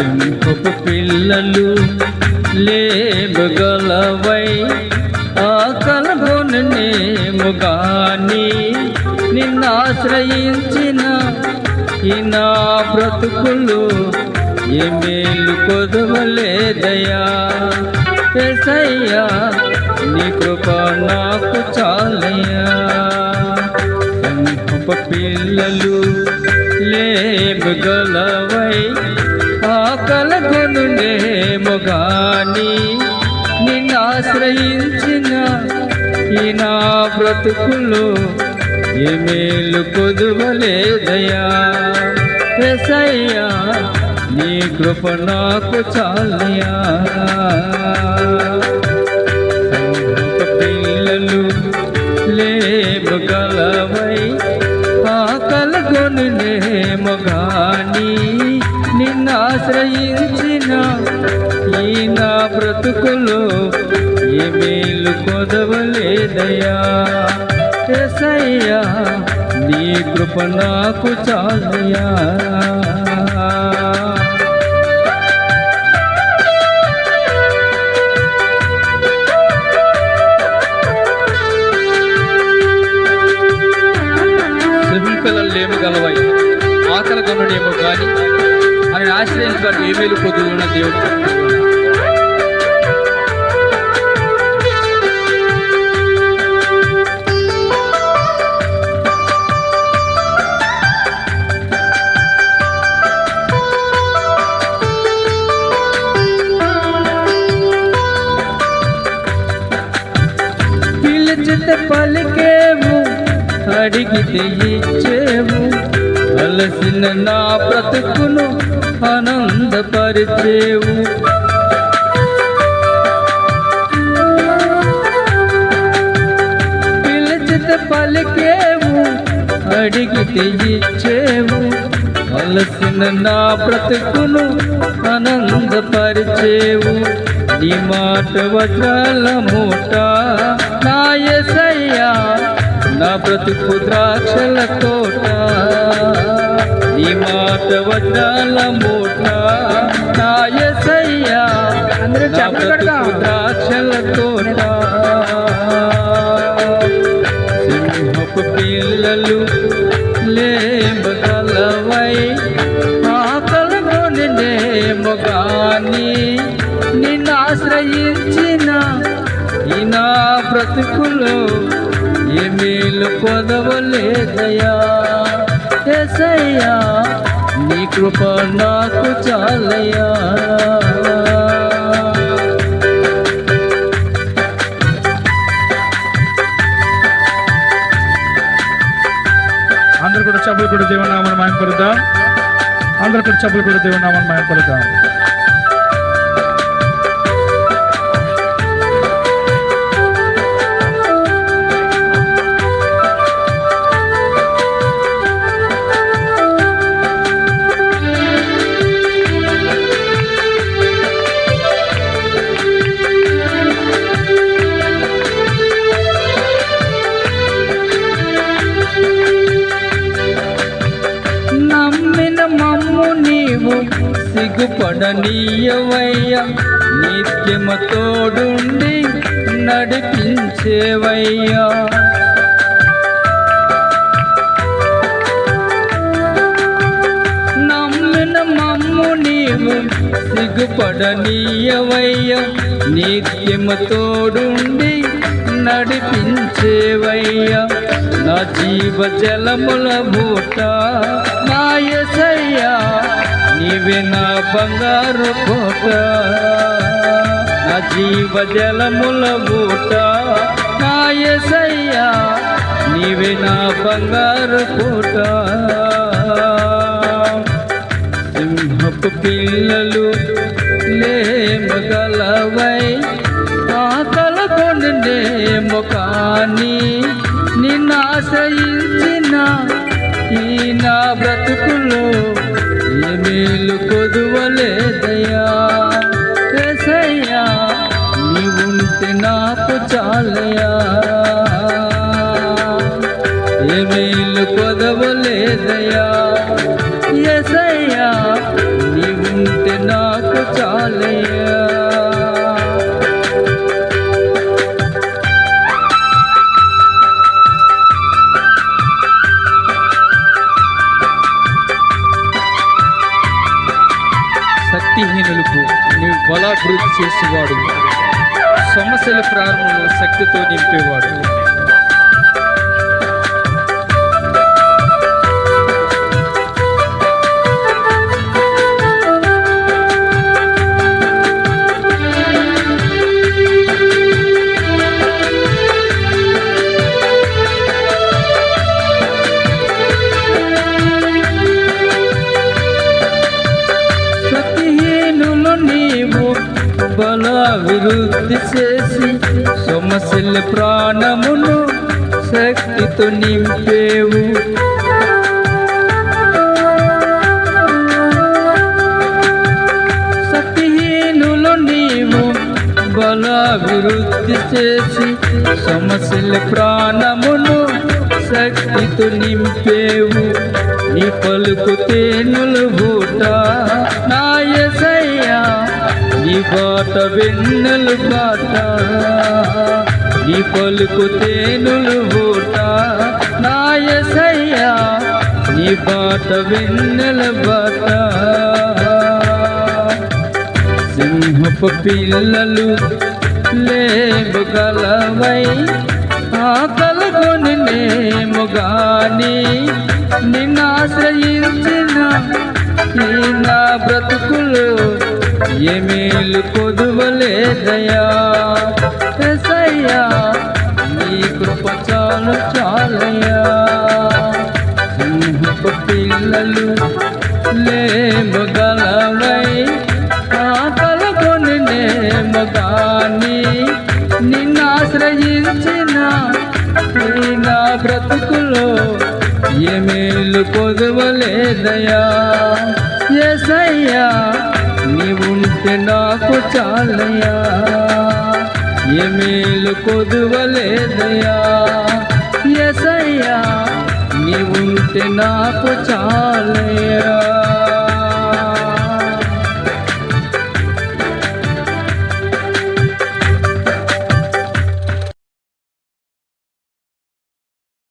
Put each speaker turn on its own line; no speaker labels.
సింహపు పిల్లలు లేబగలవై ఆకలగొనేము గాని నిన్నాశ్రయించిన ఈ నా బ్రతుకులు ఏ మేలు కొదవలేదయా ఎసయ్యా నీ కృప నాకు చాలయ్యా. పిల్లలు లేబగలవై ఆకలగొనునేమో గాని నిన్ను ఆశ్రయించిన ఈ నా బ్రతుకులు ఏ మేలు కొదువలేదయా ఎసయ్యా నీ కృప నాకు చాలయా పిల్లలు లేము కలవై ఆకలగొనునేమో గాని నిన్ను ఆశ్రయించిన ఈ నా బ్రతుకులు ఏ మేలు కొదవలేదయా ఎసయ్యా నీ కృప నాకు చాలయా
సింహపిల్లలు గలవై ఆకలి కొనడేమో కానీ ఆశ్రయించడానికి ఏమేలు పొద్దున్న దేవుడు
పలికేము అడిగితే ఇచ్చేము అలసిన నా బ్రతుకును ఆనందపరిచేవు. పిలిచితే పలికేము అడిగితే ఇచ్చేము అలసిన నా బ్రతుకును ఆనందపరిచేవు. నీ మాట వజ్రాల మూట నా ఎసయ్యా నా బ్రతుకు ద్రాక్షల తోట. నీ మాట వజ్రాల మూట నా ఎసయ్యా
అందరూ.
బ్రతుకు ద్రాక్షల తోట. సింహపు పిల్లలు లేబగలవై ఆకలగొనినేమో గాని నిన్ను ఆశ్రయించిన ఈ నా బ్రతుకులు ఏ మేలు కొదవలేదయా నీ కృప నాకు చాలయ్యా.
అందరు కూడా చెప్పులు కూడా దేవునామని మాయం పలుకుదాం అందరు కూడా చెప్పులు కూడా దేవునామని మాయం
నీయవయ్యా నిత్యము తోడుండి నడిపించేవయ్యా. నమ్మిన మమ్ము నీవు సిగ్గుపడనీయవయ్యా నిత్యము తోడుండి నడిపించేవయ్యా. నా జీవ జలముల మూట నా ఎసయ్యా నీవే నా బంగారు కోట. నా జీవ జలముల మూట నా ఎసయ్యా నీవే నా బంగారు కోట. సింహపు పిల్లలు లేమగలవై ఆకలకొండేమో కానీ నిన్ను ఆశ్రయించిన ఈ నా బ్రతుకులో మేలు కొదువలేదయ్యా. ఏసయ్యా నీవుంటే నాకు చాలయా ఏ మేలు కొదవలేదయ్యా. ఎసయ్యా నీవుంటే నా చాలు చాలయ్యా.
బలాభివృద్ధి చేసేవాడు. సమస్యల ప్రారంభంలో శక్తితో నింపేవాడు.
అభివృద్ధి చేసి సమస్యల ప్రాణమును శక్తితో నింపేవు. శక్తిహీనులు నీవు బల విరుద్ధి చేసి సమస్యల ప్రాణమును శక్తితో నింపేవు. నీ పలుకు తేనులు బూట నీ బాట వెన్నెలు బాట నీ పలుకు తేనులు బూట నా ఎసయ్యా నీ బాట వెన్నెల బాట సింహపు పిల్లలు లేబగలవై ఆకలుకొని నేము గాని నిన్నాశ్రయించిన నా బ్రతుకులు ఏమేలు కొదువలేదయా ఎసయ్యా నీ కృప చాలు చాలయ్యా. సింహపు పిల్లలు లేమగలవై ఆకలకొని నేమగాని నిన్నాశ్రయించిన నా బ్రతుకులో దయా కొదవలేదయా ఎసయ్యా ఉంటే నాకు చాలయ్యా. మేలు కొదువలేదయా ఎసయ్యా నీ ఉంటే నాకు చాలయ్యా.